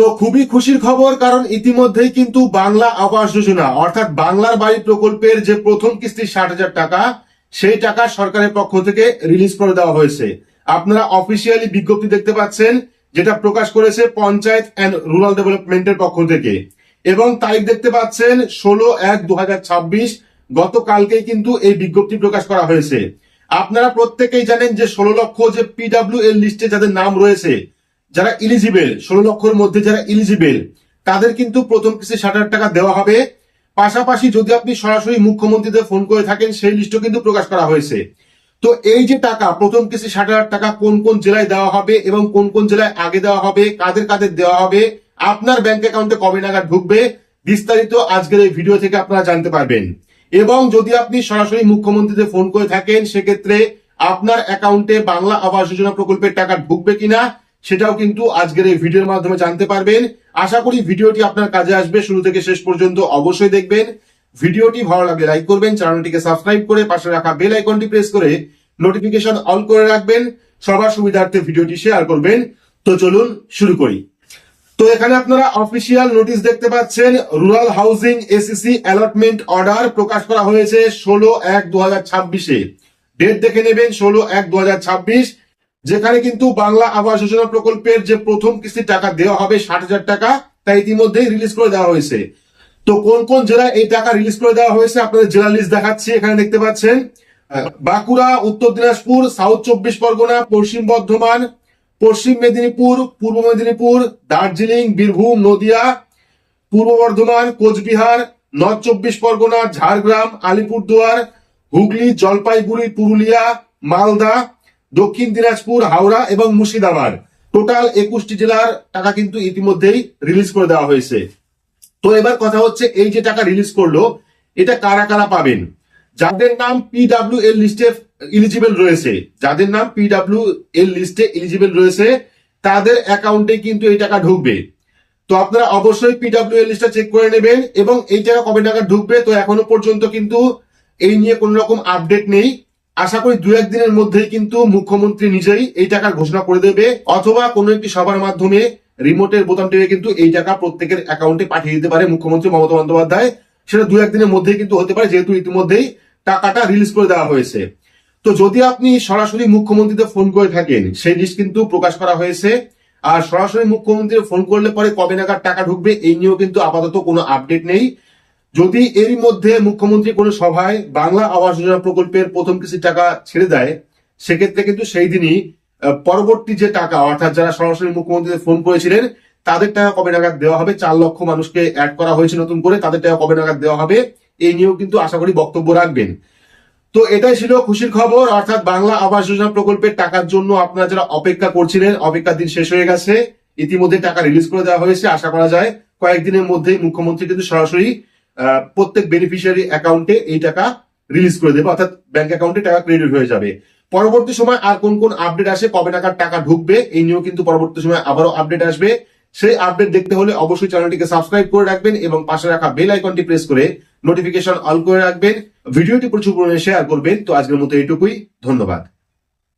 তো খুবই খুশির খবর, কারণ ইতিমধ্যেই কিন্তু বাংলা আবাস যোজনা, অর্থাৎ বাংলার বাড়ি প্রকল্পের যে প্রথম কিস্তি ষাট হাজার টাকা, সেই টাকা সরকারের পক্ষ থেকে রিলিজ করে দেওয়া হয়েছে। আপনারা অফিসিয়ালি বিজ্ঞপ্তি দেখতে পাচ্ছেন, যেটা প্রকাশ করেছে পঞ্চায়েত অ্যান্ড রুরাল ডেভেলপমেন্টের পক্ষ থেকে। এবং তারিখ দেখতে পাচ্ছেন, ষোলো এক দু হাজার ছাব্বিশ, গতকালকেই কিন্তু এই বিজ্ঞপ্তি প্রকাশ করা হয়েছে। আপনারা প্রত্যেকেই জানেন যে ষোলো লক্ষ যে পিডাব্লিউ এর লিস্টে যাদের নাম রয়েছে যারা ইলিজিবেল ষোলো লক্ষের মধ্যে যারা ইলিজিবেল তাদের কিন্তু প্রথম কিস্তি ষাট টাকা দেওয়া হবে। পাশাপাশি যদি আপনি সরাসরি মুখ্যমন্ত্রীদের ফোন করে থাকেন, সেই লিস্টও কিন্তু প্রকাশ করা হয়েছে। তো এই যে টাকা, প্রথম কিস্তি ষাট হাজার টাকা কোন কোন জেলায় দেওয়া হবে এবং কোন কোন জেলায় আগে দেওয়া হবে, কাদের কাদের দেওয়া হবে, আপনার ব্যাংক অ্যাকাউন্টে কবে নাগাদ ঢুকবে, বিস্তারিত আজকের এই ভিডিও থেকে আপনারা জানতে পারবেন। এবং যদি আপনি সরাসরি মুখ্যমন্ত্রীদের ফোন করে থাকেন, সেক্ষেত্রে আপনার অ্যাকাউন্টে বাংলা আবাস যোজনা প্রকল্পের টাকা ঢুকবে কিনা সেটাও কিন্তু আজকের এই ভিডিওর মাধ্যমে জানতে পারবেন। আশা করি ভিডিওটি আপনার কাজে আসবে। শুরু থেকে শেষ পর্যন্ত অবশ্যই দেখবেন। ভিডিওটি ভালো লাগলে লাইক করবেন, চ্যানেলটিকে সাবস্ক্রাইব করে পাশে রাখা বেল আইকনটি প্রেস করে নোটিফিকেশন অন করে রাখবেন। সবার সুবিধার্থে ভিডিওটি শেয়ার করবেন। তো চলুন শুরু করি। তো এখানে আপনারা অফিসিয়াল নোটিশ দেখতে পাচ্ছেন, rural housing ACC allotment order প্রকাশ করা হয়েছে ষোলো এক দু হাজার ছাব্বিশে। ডেট দেখে নেবেন, ষোলো এক দু হাজার ছাব্বিশ। যেখানে কিন্তু বাংলা আবাস যোজনা প্রকল্পের যে প্রথম কিস্তির টাকা দেওয়া হবে ষাট হাজার টাকা, তা ইতিমধ্যেই রিলিজ করে দেওয়া হয়েছে। তো কোন কোন জেলায় এই টাকা রিলিজ করে দেওয়া হয়েছে আপনাদের জেলা লিস্ট দেখাচ্ছি, এখানে দেখতে পাচ্ছেন। বাঁকুড়া, উত্তর দিনাজপুর সাউথ চব্বিশ পরগনা, পশ্চিম বর্ধমান, পশ্চিম মেদিনীপুর, পূর্ব মেদিনীপুর, দার্জিলিং, বীরভূম, নদিয়া, পূর্ব বর্ধমান, কোচবিহার নর্থ চব্বিশ পরগনা, ঝাড়গ্রাম, আলিপুরদুয়ার, হুগলি, জলপাইগুড়ি, পুরুলিয়া, মালদা দক্ষিণ দিনাজপুর, হাওড়া এবং মুর্শিদাবাদ। টোটাল একুশটি জেলার টাকা কিন্তু ইতিমধ্যেই রিলিজ করে দেওয়া হয়েছে। তো এবার কথা হচ্ছে, এই যে টাকা রিলিজ করল, এটা কারা কারা পাবেন? যাদের নাম পিডাব্লিউ এর লিস্টে ইলিজিবল রয়েছে, যাদের নাম পিডাব্লিউ এর লিস্টে ইলিজিবল রয়েছে, তাদের অ্যাকাউন্টে কিন্তু এই টাকা ঢুকবে। তো আপনারা অবশ্যই পিডাব্লিউ এর লিস্টটা চেক করে নেবেন এবং এই টাকা কবে টাকা ঢুকবে, তো এখনও পর্যন্ত কিন্তু এই নিয়ে কোন রকম আপডেট নেই। আশা করি দু একদিনের মধ্যেই কিন্তু মুখ্যমন্ত্রী নিজেই এই টাকার ঘোষণা করে দেবে, অথবা কোনো একটি সভার মাধ্যমে রিমোটের বোতাম টেপে কিন্তু এই টাকা প্রত্যেকের অ্যাকাউন্টে পাঠিয়ে দিতে পারে মুখ্যমন্ত্রী মমতা বন্দ্যোপাধ্যায়। সেটা দু একদিনের মধ্যেই কিন্তু হতে পারে, যেহেতু ইতিমধ্যেই টাকাটা রিলিজ করে দেওয়া হয়েছে। তো যদি আপনি সরাসরি মুখ্যমন্ত্রীতে ফোন করে থাকেন, সেই লিস্ট কিন্তু প্রকাশ করা হয়েছে। আর সরাসরি মুখ্যমন্ত্রী ফোন করলে পরে কবে নাগাদ টাকা ঢুকবে, এই নিয়েও কিন্তু আপাতত কোনো আপডেট নেই। যদি এরই মধ্যে মুখ্যমন্ত্রী কোনো সভায় বাংলা আবাস যোজনা প্রকল্পের প্রথম কিস্তি টাকা ছেড়ে দেয়, সেক্ষেত্রে কিন্তু সেই দিনই পরবর্তী যে টাকা, অর্থাৎ যারা সরাসরি মুখ্যমন্ত্রীদের ফোন করেছিলেন, তাদের টাকা কবে নাগাদ দেওয়া হবে? চার লক্ষ মানুষকে অ্যাড করা হয়েছে নতুন করে, তাদের টাকা কবে নাগাদ দেওয়া হবে? এই নিয়েও কিন্তু আশা করি বক্তব্য রাখবেন। তো এটাই ছিল খুশির খবর, অর্থাৎ বাংলা আবাস যোজনা প্রকল্পের টাকার জন্য আপনারা যারা অপেক্ষা করছিলেন, অপেক্ষার দিন শেষ হয়ে গেছে, ইতিমধ্যে টাকা রিলিজ করে দেওয়া হয়েছে, আশা করা যায় কয়েকদিনের মধ্যেই মুখ্যমন্ত্রী কিন্তু সরাসরি প্রত্যেক বেনিফিশিয়ারি অ্যাকাউন্টে এই টাকা রিলিজ করে দেবে, অর্থাৎ ব্যাংক অ্যাকাউন্টে টাকা ক্রেডিট হয়ে যাবে। পরবর্তী সময় আর কোন কোন আপডেট আসে, কবে টাকার টাকা ঢুকবে, এই নিয়েও কিন্তু পরবর্তী সময় আবারও আপডেট আসবে। সেই আপডেট দেখতে হলে অবশ্যই চ্যানেলটিকে সাবস্ক্রাইব করে রাখবেন এবং পাশে রাখা বেল আইকনটি প্রেস করে নোটিফিকেশন অল করে রাখবেন। ভিডিওটি প্রচুর পরিমাণে শেয়ার করবেন, তো আজকের মতো এইটুকুই, ধন্যবাদ।